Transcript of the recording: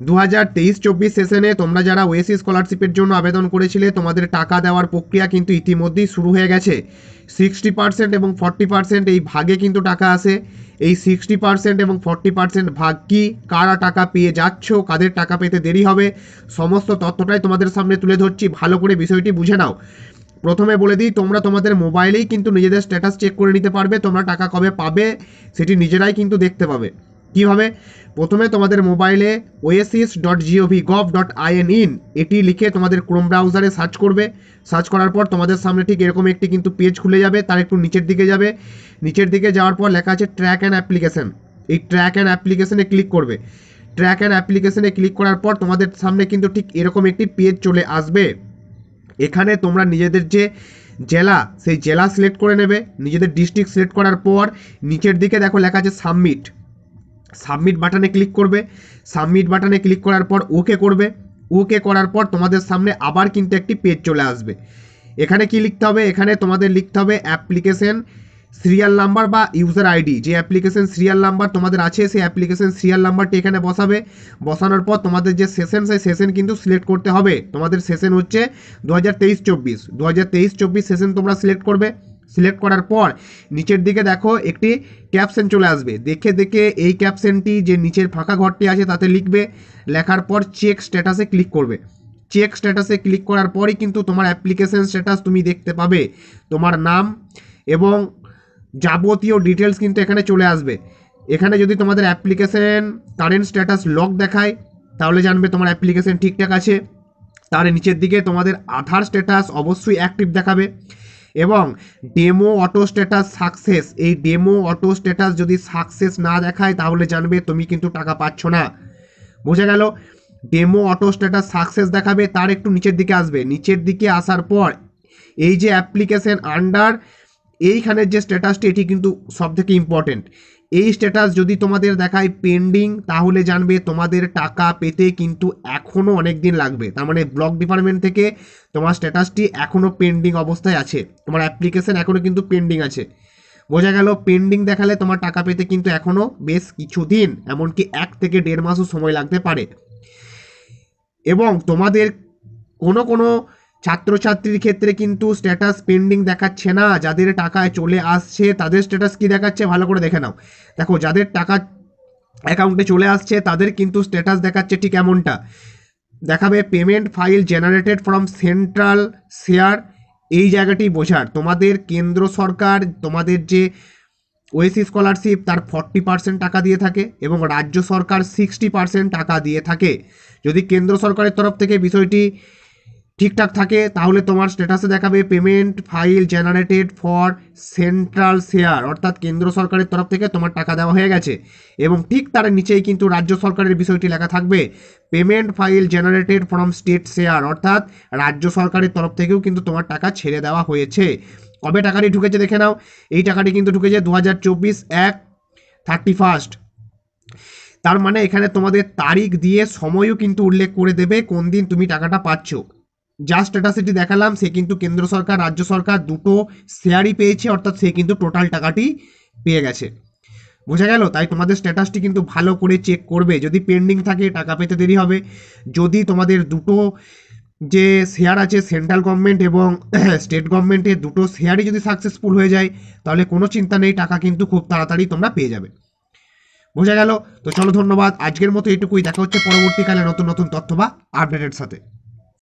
দু হাজার তেইশ চব্বিশ সেশনে তোমরা যারা ওএসি স্কলারশিপের জন্য আবেদন করেছিলে, তোমাদের টাকা দেওয়ার প্রক্রিয়া কিন্তু ইতিমধ্যেই শুরু হয়ে গেছে। সিক্সটি পার্সেন্ট এবং ফর্টি পার্সেন্ট এই ভাগে কিন্তু টাকা আসে। এই সিক্সটি পার্সেন্ট এবং ফর্টি পার্সেন্ট ভাগ কি? কারা টাকা পেয়ে যাচ্ছ? কাদের টাকা পেতে দেরি হবে? সমস্ত তথ্যটাই তোমাদের সামনে তুলে ধরছি। ভালো করে বিষয়টি বুঝে নাও। প্রথমে বলে দিই, তোমরা তোমাদের মোবাইলেই কিন্তু নিজেদের স্ট্যাটাস চেক করে নিতে পারবে। তোমরা টাকা কবে পাবে, সেটি নিজেরাই কিন্তু দেখতে পাবে। কীভাবে? প্রথমে তোমাদের মোবাইলে Oasis dot GOV gov dot IN in এটি লিখে তোমাদের ক্রোম ব্রাউজারে সার্চ করবে। সার্চ করার পর তোমাদের সামনে ঠিক এরকম একটি কিন্তু পেজ খুলে যাবে, তার একটু নিচের দিকে যাবে। নিচের দিকে যাওয়ার পর লেখা আছে ট্র্যাক অ্যান্ড অ্যাপ্লিকেশন এই ট্র্যাক অ্যান্ড অ্যাপ্লিকেশনে ক্লিক করবে। ট্র্যাক অ্যান্ড অ্যাপ্লিকেশনে ক্লিক করার পর তোমাদের সামনে কিন্তু ঠিক এরকম একটি পেজ চলে আসবে। এখানে তোমরা নিজেদের যে জেলা, সেই জেলা সিলেক্ট করে নেবে। নিজেদের ডিস্ট্রিক্ট সিলেক্ট করার পর নিচের দিকে দেখো লেখা আছে সাবমিট সাবমিট বাটনে ক্লিক করবে। সাবমিট বাটনে ক্লিক করার পর ওকে করবে। ওকে করার পর তোমাদের সামনে আবার কিন্তু একটি পেজ চলে আসবে। এখানে কি লিখতে হবে? এখানে তোমাদের লিখতে হবে অ্যাপ্লিকেশন সিরিয়াল নাম্বার বা ইউজার আইডি যে অ্যাপ্লিকেশন সিরিয়াল নাম্বার তোমাদের আছে, সেই অ্যাপ্লিকেশন সিরিয়াল নাম্বারটি এখানে বসাবে। বসানোর পর তোমাদের যে সেশন সেই সেশন কিন্তু সিলেক্ট করতে হবে। তোমাদের সেশন হচ্ছে দু হাজার তেইশ চব্বিশ। দু হাজার তেইশ চব্বিশ সেশন তোমরা সিলেক্ট করবে। সিলেক্ট করার পর নিচের দিকে দেখো একটি ক্যাপশন চলে আসবে। দেখে দেখে এই ক্যাপশনটি যে নিচের ফাঁকা ঘরটি আছে তাতে লিখবে। লেখার পর চেক স্ট্যাটাসে ক্লিক করবে। চেক স্ট্যাটাসে ক্লিক করার পরই কিন্তু তোমার অ্যাপ্লিকেশন স্ট্যাটাস তুমি দেখতে পাবে। তোমার নাম এবং যাবতীয় ডিটেলস কিন্তু এখানে চলে আসবে। এখানে যদি তোমাদের অ্যাপ্লিকেশন কারেন্ট স্ট্যাটাস লক দেখায়, তাহলে জানবে তোমার অ্যাপ্লিকেশন ঠিকঠাক আছে। তার নিচের দিকে তোমাদের আধার স্ট্যাটাস অবশ্যই অ্যাক্টিভ দেখাবে। এবং ডেমো অটো স্ট্যাটাস সাকসেস এই ডেমো অটো স্ট্যাটাস যদি সাকসেস না দেখায়, তাহলে জানবে তুমি কিন্তু টাকা পাচ্ছ না। বোঝা গেল? ডেমো অটো স্ট্যাটাস সাকসেস দেখাবে, তার একটু নিচের দিকে আসবে। নিচের দিকে আসার পর, এই যে অ্যাপ্লিকেশান আন্ডার এইখানের যে স্ট্যাটাসটি এটি কিন্তু সব থেকে ইম্পর্টেন্ট এই স্ট্যাটাস যদি তোমাদের দেখায় পেন্ডিং তাহলে জানবে তোমাদের টাকা পেতে কিন্তু এখনও অনেক দিন লাগবে। তার মানে ব্লক ডিপার্টমেন্ট থেকে তোমার স্ট্যাটাসটি এখনও পেন্ডিং অবস্থায় আছে। তোমার অ্যাপ্লিকেশন এখনও কিন্তু পেন্ডিং আছে। বোঝা গেল পেন্ডিং দেখালে তোমার টাকা পেতে কিন্তু এখনও বেশ কিছু দিন এমনকি এক থেকে দেড় মাসও সময় লাগতে পারে। এবং তোমাদের কোনো কোনো ছাত্রছাত্রীর ক্ষেত্রে কিন্তু স্ট্যাটাস পেন্ডিং দেখাচ্ছে না। যাদের টাকায় চলে আসছে, তাদের স্ট্যাটাস কি দেখাচ্ছে? ভালো করে দেখে নাও। দেখো, যাদের টাকা অ্যাকাউন্টে চলে আসছে, তাদের কিন্তু স্ট্যাটাস দেখাচ্ছে ঠিক এমনটা। দেখাবে payment file generated from central share এই জায়গাটি বোঝার। তোমাদের কেন্দ্র সরকার, তোমাদের যে ওএসি স্কলারশিপ তার ফর্টি পার্সেন্ট টাকা দিয়ে থাকে এবং রাজ্য সরকার সিক্সটি পার্সেন্ট টাকা দিয়ে থাকে। যদি কেন্দ্র সরকারের তরফ থেকে বিষয়টি ঠিকঠাক থাকে, তাহলে তোমার স্ট্যাটাসে দেখাবে payment file generated for central share অর্থাৎ কেন্দ্র সরকারের তরফ থেকে তোমার টাকা দেওয়া হয়ে গেছে। এবং ঠিক তার নিচেই কিন্তু রাজ্য সরকারের বিষয়টি লেখা থাকবে payment file generated from state share অর্থাৎ রাজ্য সরকারের তরফ থেকেও কিন্তু তোমার টাকা ছেড়ে দেওয়া হয়েছে। কবে টাকাটি ঢুকেছে দেখে নাও, এই টাকাটি কিন্তু ঢুকেছে দু হাজার চব্বিশ এক থার্টি ফার্স্ট তার মানে এখানে তোমাদের তারিখ দিয়ে সময়ও কিন্তু উল্লেখ করে দেবে কোন দিন তুমি টাকাটা পাচ্ছ। যা স্ট্যাটাসিটি দেখালাম, সে কিন্তু কেন্দ্র সরকার, রাজ্য সরকার দুটো শেয়ারই পেয়েছে, অর্থাৎ সে কিন্তু টোটাল টাকাটি পেয়ে গেছে। বোঝা গেল? তাই তোমাদের স্ট্যাটাসটি কিন্তু ভালো করে চেক করবে। যদি পেন্ডিং থাকে, টাকা পেতে দেরি হবে। যদি তোমাদের দুটো যে শেয়ার আছে সেন্ট্রাল গভর্নমেন্ট এবং স্টেট গভর্নমেন্টের দুটো শেয়ারই যদি সাকসেসফুল হয়ে যায়, তাহলে কোনো চিন্তা নেই, টাকা কিন্তু খুব তাড়াতাড়ি তোমরা পেয়ে যাবে। বোঝা গেল? তো চলো ধন্যবাদ। আজকের মতো এটুকুই। দেখা হচ্ছে পরবর্তীকালে নতুন নতুন তথ্য বা আপডেটের সাথে।